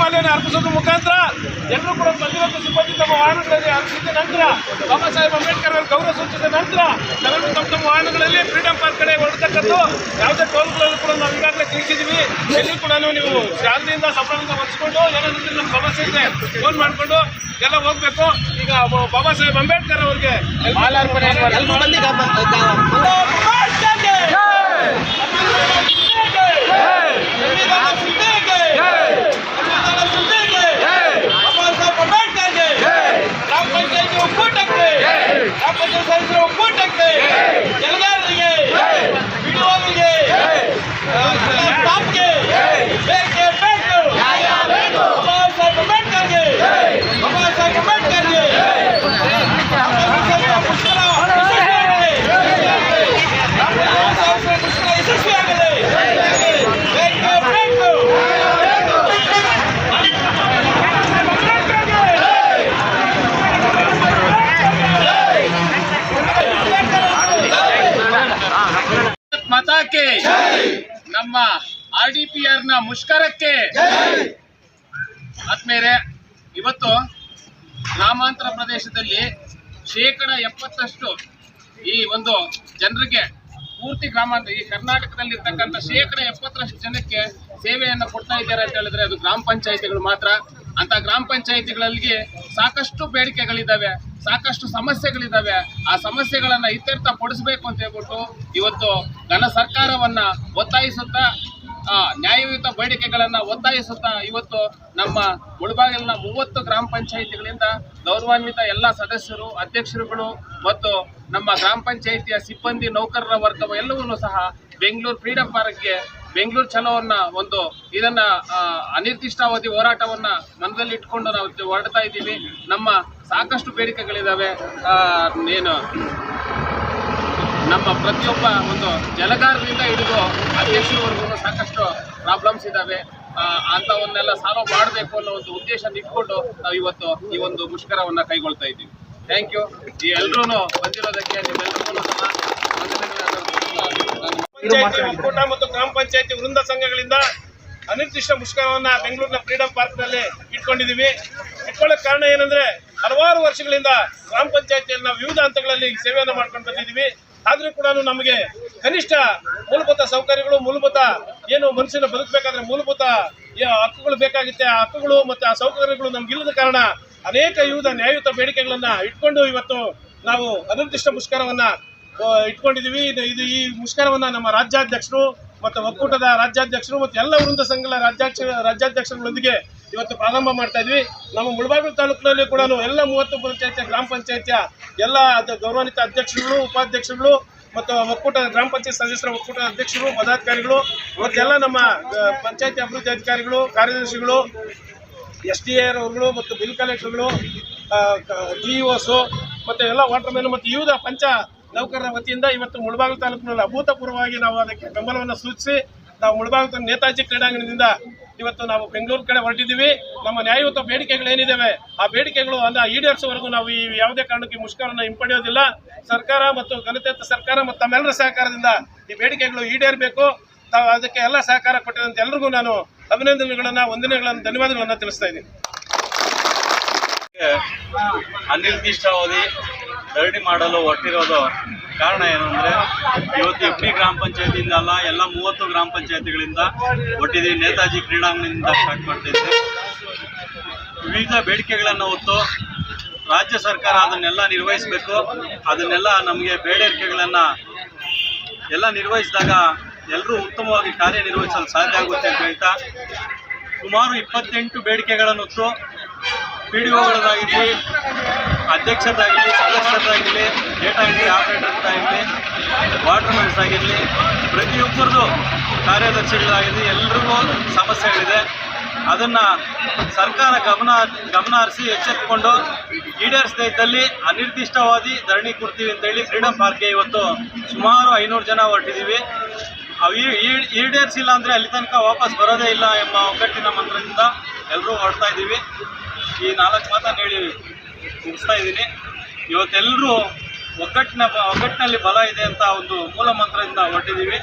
ಮಾಲೆಯನ್ನು ಅರ್ಪಿಸೋದ್ರ ಮುಖಾಂತರ ಎಲ್ಲರೂ ಕೂಡ ಬಂದಿರೋದು ಸಿಬ್ಬಂದಿ ತಮ್ಮ ವಾಹನಗಳಲ್ಲಿ ಅರ್ಪಿಸಿದ ನಂತರ ಬಾಬಾ ಸಾಹೇಬ್ ಅಂಬೇಡ್ಕರ್ ಅವರು ಗೌರವ ಸೂಚಿಸಿದ ನಂತರ ನಾವೆಲ್ಲರೂ ತಮ್ಮ ತಮ್ಮ ವಾಹನಗಳಲ್ಲಿ ಫ್ರೀಡಮ್ ಪಾರ್ಕ್ ಕಡೆ ಹೊರಡ್ತಕ್ಕದ್ದು ಯಾವುದೇ ಟೋಲ್ಗಳಲ್ಲೂ ಕೂಡ ನಾವು ಈಗಾಗಲೇ ತಿಳಿಸಿದ್ದೀವಿ. ಎಲ್ಲಿ ಕೂಡ ನೀವು ಶಾಲೆಯಿಂದ ಸಂಬಳದಿಂದ ಹೊಂದಿಸ್ಕೊಂಡು ಏನಾದರೂ ನಮ್ಮ ಸಮಸ್ಯೆ ಇದೆ ಫೋನ್ ಮಾಡಿಕೊಂಡು ಎಲ್ಲ ಹೋಗ್ಬೇಕು. ಈಗ ಬಾಬಾ ಸಾಹೇಬ್ ಅಂಬೇಡ್ಕರ್ ಅವರಿಗೆ ಆರ್ ಡಿ ಪಿ ಆರ್ನ ಮುಷ್ಕರಕ್ಕೆ ಆದ್ಮೇಲೆ ಇವತ್ತು ಗ್ರಾಮಾಂತರ ಪ್ರದೇಶದಲ್ಲಿ ಶೇಕಡ ಎಪ್ಪತ್ತಷ್ಟು ಈ ಒಂದು ಜನರಿಗೆ ಪೂರ್ತಿ ಗ್ರಾಮಾಂತರ, ಈ ಕರ್ನಾಟಕದಲ್ಲಿ ಇರ್ತಕ್ಕಂಥ ಶೇಕಡ ಎಪ್ಪತ್ತರಷ್ಟು ಜನಕ್ಕೆ ಸೇವೆಯನ್ನು ಕೊಡ್ತಾ ಇದ್ದಾರೆ ಅಂತ ಹೇಳಿದ್ರೆ ಅದು ಗ್ರಾಮ ಪಂಚಾಯಿತಿಗಳು ಮಾತ್ರ. ಅಂತ ಗ್ರಾಮ ಪಂಚಾಯಿತಿಗಳಲ್ಲಿ ಸಾಕಷ್ಟು ಬೇಡಿಕೆಗಳಿದ್ದಾವೆ, ಸಾಕಷ್ಟು ಸಮಸ್ಯೆಗಳಿದ್ದಾವೆ. ಆ ಸಮಸ್ಯೆಗಳನ್ನು ಇತ್ಯರ್ಥ ಪಡಿಸಬೇಕು ಅಂತ ಹೇಳ್ಬಿಟ್ಟು ಇವತ್ತು ನನ್ನ ಸರ್ಕಾರವನ್ನ ಒತ್ತಾಯಿಸುತ್ತಾ ನ್ಯಾಯಯುತ ಬೇಡಿಕೆಗಳನ್ನ ಒತ್ತಾಯಿಸುತ್ತಾ ಇವತ್ತು ನಮ್ಮ ಮುಳಬಾಗಿಲಿನ ಮೂವತ್ತು ಗ್ರಾಮ ಪಂಚಾಯಿತಿಗಳಿಂದ ಗೌರವಾನ್ವಿತ ಎಲ್ಲ ಸದಸ್ಯರು, ಅಧ್ಯಕ್ಷರುಗಳು ಮತ್ತು ನಮ್ಮ ಗ್ರಾಮ ಪಂಚಾಯಿತಿಯ ಸಿಬ್ಬಂದಿ, ನೌಕರರ ವರ್ಗ ಎಲ್ಲವನ್ನೂ ಸಹ ಬೆಂಗಳೂರು ಫ್ರೀಡಂ ಪಾರ್ಕ್ಗೆ ಬೆಂಗಳೂರು ಚಲೋವನ್ನ ಒಂದು ಇದನ್ನ ಅನಿರ್ದಿಷ್ಟಾವಧಿ ಹೋರಾಟವನ್ನ ಮನದಲ್ಲಿ ಇಟ್ಕೊಂಡು ನಾವು ಹೊರಡ್ತಾ ಇದ್ದೀವಿ. ನಮ್ಮ ಸಾಕಷ್ಟು ಬೇಡಿಕೆಗಳಿದ್ದಾವೆ ಏನು, ನಮ್ಮ ಪ್ರತಿಯೊಬ್ಬ ಒಂದು ಜಲಗಾರರಿಂದ ಹಿಡಿದು ಸಾಕಷ್ಟು ಪ್ರಾಬ್ಲಮ್ಸ್ ಇದ್ದಾವೆ ಅಂಥವನ್ನೆಲ್ಲ ಸಾಲ್ವ್ ಮಾಡಬೇಕು ಅನ್ನೋ ಒಂದು ಉದ್ದೇಶ ಇಟ್ಕೊಂಡು ನಾವು ಇವತ್ತು ಈ ಒಂದು ಮುಷ್ಕರವನ್ನ ಕೈಗೊಳ್ತಾ ಇದ್ದೀವಿ. ಥ್ಯಾಂಕ್ ಯು ಈ ಎಲ್ಲರೂ ಬಂದಿರೋದಕ್ಕೆ ನಿಮ್ಮೆಲ್ಲರಿಗೂ ಸಹ ಪಂಚಾಯತಿ ಒಕ್ಕೂಟ ಮತ್ತು ಗ್ರಾಮ ಪಂಚಾಯತಿ ವೃಂದ ಸಂಘಗಳಿಂದ ಅನಿರ್ದಿಷ್ಟ ಮುಷ್ಕರವನ್ನ ಬೆಂಗಳೂರಿನ ಫ್ರೀಡಂ ಪಾರ್ಕ್ನಲ್ಲಿ ಇಟ್ಕೊಂಡಿದ್ದೀವಿ. ಇಟ್ಕೊಳ್ಳೋಕೆ ಕಾರಣ ಏನಂದ್ರೆ ಹಲವಾರು ವರ್ಷಗಳಿಂದ ಗ್ರಾಮ ಪಂಚಾಯತಿಯಲ್ಲಿ ನಾವು ವಿವಿಧ ಹಂತಗಳಲ್ಲಿ ಸೇವೆಯನ್ನು ಮಾಡ್ಕೊಂಡು ಬಂದಿದ್ದೀವಿ. ಆದರೂ ಕೂಡ ನಮಗೆ ಕನಿಷ್ಠ ಮೂಲಭೂತ ಸೌಕರ್ಯಗಳು, ಮೂಲಭೂತ ಏನು ಮನುಷ್ಯನ ಬದುಕಬೇಕಾದ್ರೆ ಮೂಲಭೂತ ಹಕ್ಕುಗಳು ಬೇಕಾಗುತ್ತೆ. ಆ ಹಕ್ಕುಗಳು ಮತ್ತು ಆ ಸೌಕರ್ಯಗಳು ನಮ್ಗಿಲ್ಲದ ಕಾರಣ ಅನೇಕ ವಿವಿಧ ನ್ಯಾಯಯುತ ಬೇಡಿಕೆಗಳನ್ನ ಇಟ್ಕೊಂಡು ಇವತ್ತು ನಾವು ಅನಿರ್ದಿಷ್ಟ ಮುಷ್ಕರವನ್ನ ಇಟ್ಕೊಂಡಿದೀವಿ. ಇದು ಈ ಮುಷ್ಕರವನ್ನ ನಮ್ಮ ರಾಜ್ಯಾಧ್ಯಕ್ಷರು ಮತ್ತು ಒಕ್ಕೂಟದ ರಾಜ್ಯಾಧ್ಯಕ್ಷರು ಮತ್ತು ಎಲ್ಲ ವೃಂದ ಸಂಘಗಳ ರಾಜ್ಯಾಧ್ಯಕ್ಷ ರಾಜ್ಯಾಧ್ಯಕ್ಷರುಗಳೊಂದಿಗೆ ಇವತ್ತು ಪ್ರಾರಂಭ ಮಾಡ್ತಾ ಇದ್ವಿ. ನಮ್ಮ ಮುಳಬಾಗಿಲು ತಾಲೂಕಿನಲ್ಲಿ ಕೂಡ ಎಲ್ಲ ಮೂವತ್ತು ಪಂಚಾಯತ್, ಗ್ರಾಮ ಪಂಚಾಯತಿಯ ಎಲ್ಲ ಗೌರವಾನ್ವಿತ ಅಧ್ಯಕ್ಷರುಗಳು, ಉಪಾಧ್ಯಕ್ಷರುಗಳು ಮತ್ತು ಒಕ್ಕೂಟ ಗ್ರಾಮ ಪಂಚಾಯತ್ ಸದಸ್ಯರ ಒಕ್ಕೂಟ ಅಧ್ಯಕ್ಷರು, ಪದಾಧಿಕಾರಿಗಳು ಮತ್ತೆಲ್ಲ ನಮ್ಮ ಪಂಚಾಯತಿ ಅಭಿವೃದ್ಧಿ ಅಧಿಕಾರಿಗಳು, ಕಾರ್ಯದರ್ಶಿಗಳು, ಎಸ್ ಡಿ ಅವರುಗಳು ಮತ್ತು ಬಿಲ್ ಕಲೆಕ್ಟರ್ಗಳು ಡಿ ಒಸು ಮತ್ತು ಎಲ್ಲ ವಾಟರ್ ಮತ್ತು ವಿವಿಧ ಪಂಚ ನೌಕರರ ವತಿಯಿಂದ ಇವತ್ತು ಮುಳಬಾಗಿಲು ತಾಲೂಕಿನಲ್ಲಿ ಅಭೂತಪೂರ್ವವಾಗಿ ನಾವು ಅದಕ್ಕೆ ಬೆಂಬಲವನ್ನು ಸೂಚಿಸಿ, ನಾವು ಮುಳಬಾಗಿಲು ನೇತಾಜಿ ಕ್ರೀಡಾಂಗಣದಿಂದ ಇವತ್ತು ನಾವು ಬೆಂಗಳೂರು ಕಡೆ ಹೊರಟಿದ್ದೀವಿ. ನಮ್ಮ ನ್ಯಾಯಯುತ ಬೇಡಿಕೆಗಳು ಏನಿದ್ದಾವೆ ಆ ಬೇಡಿಕೆಗಳು ಅನ್ನ ಈಡೇರಿಸುವವರೆಗೂ ನಾವು ಈ ಯಾವುದೇ ಕಾರಣಕ್ಕೆ ಮುಷ್ಕರವನ್ನು ಹಿಂಪಡೆಯೋದಿಲ್ಲ. ಸರ್ಕಾರ ಮತ್ತು ಗಣತಂತ್ರ ಸರ್ಕಾರ ಮತ್ತು ತಮ್ಮೆಲ್ಲರ ಸಹಕಾರದಿಂದ ಈ ಬೇಡಿಕೆಗಳು ಈಡೇರಬೇಕು. ತಾವು ಅದಕ್ಕೆ ಎಲ್ಲ ಸಹಕಾರ ಕೊಟ್ಟಿದಂತೆ ಎಲ್ರಿಗೂ ನಾನು ಅಭಿನಂದನೆಗಳನ್ನು, ವಂದನೆಗಳನ್ನು, ಧನ್ಯವಾದಗಳನ್ನು ತಿಳಿಸ್ತಾ ಇದ್ದೀನಿ. ಅನಿರ್ದಿಷ್ಟಾವಧಿ ಧರಣಿ ಮಾಡಲು ಹೊರಟಿರೋದು ಕಾರಣ ಏನು ಅಂದರೆ, ಇವತ್ತು ಡಿ ಗ್ರಾಮ ಪಂಚಾಯತಿಯಿಂದ ಅಲ್ಲ, ಎಲ್ಲ ಮೂವತ್ತು ಗ್ರಾಮ ಪಂಚಾಯತಿಗಳಿಂದ ಒಟ್ಟಿದೆ ನೇತಾಜಿ ಕ್ರೀಡಾಂಗಣದಿಂದ ಸ್ಟಾರ್ಟ್ ಮಾಡ್ತಿದ್ದೆ ವಿವಿಧ ಬೇಡಿಕೆಗಳನ್ನು ಹೊತ್ತು ರಾಜ್ಯ ಸರ್ಕಾರ ಅದನ್ನೆಲ್ಲ ನಿರ್ವಹಿಸಬೇಕು. ಅದನ್ನೆಲ್ಲ ನಮಗೆ ಬೇಡಿಕೆಗಳನ್ನು ಎಲ್ಲ ನಿರ್ವಹಿಸಿದಾಗ ಎಲ್ಲರೂ ಉತ್ತಮವಾಗಿ ಕಾರ್ಯನಿರ್ವಹಿಸಲು ಸಾಧ್ಯ ಆಗುತ್ತೆ ಅಂತ ಹೇಳ್ತಾ, ಸುಮಾರು ಇಪ್ಪತ್ತೆಂಟು ಬೇಡಿಕೆಗಳನ್ನು ಹೊತ್ತು ಪಿ ಡಿ ಒಗಳದಾಗಿರಲಿ ಅಧ್ಯಕ್ಷರದಾಗಿರಲಿ ಸದಸ್ಯರದಾಗಿರಲಿ ಡೇಟಾ ಆಪರೇಟರ್ದಾಗಿರಲಿ ವಾಟರ್ ಮ್ಯಾನ್ಸ್ ಆಗಿರಲಿ ಪ್ರತಿಯೊಬ್ಬರದು ಕಾರ್ಯದರ್ಶಿಗಳಾಗಿರಲಿ, ಎಲ್ರಿಗೂ ಸಮಸ್ಯೆಗಳಿದೆ. ಅದನ್ನು ಸರ್ಕಾರ ಗಮನ ಗಮನ ಹರಿಸಿ ಎಚ್ಚೆತ್ತುಕೊಂಡು ಈಡೇರಿಸದೇ ಇದ್ದಲ್ಲಿ ಅನಿರ್ದಿಷ್ಟವಾದಿ ಧರಣಿ ಕೊಡ್ತೀವಿ ಅಂತೇಳಿ ಫ್ರೀಡಮ್ ಪಾರ್ಕ್ಗೆ ಇವತ್ತು ಸುಮಾರು ಐನೂರು ಜನ ಹೊರಟಿದ್ದೀವಿ. ಅವು ಈಡೇರಿಸಿಲ್ಲ ಅಂದರೆ ಅಲ್ಲಿ ತನಕ ವಾಪಸ್ ಬರೋದೇ ಇಲ್ಲ ಎಂಬ ಒಗ್ಗಟ್ಟಿನ ಮಂತ್ರದಿಂದ ಎಲ್ಲರೂ ಹೊರಡ್ತಾ ಇದ್ದೀವಿ. ಈ ನಾಲ್ಕು ಮಾತನ್ನು ಹೇಳಿ ಮುಗಿಸ್ತಾ ಇದ್ದೀನಿ. ಇವತ್ತೆಲ್ಲರೂ ಒಗ್ಗಟ್ಟಿನ ಒಗ್ಗಟ್ಟಿನಲ್ಲಿ ಬಲ ಇದೆ ಅಂತ ಒಂದು ಮೂಲ ಮಂತ್ರದಿಂದ ಹೊರಟಿದ್ದೀವಿ.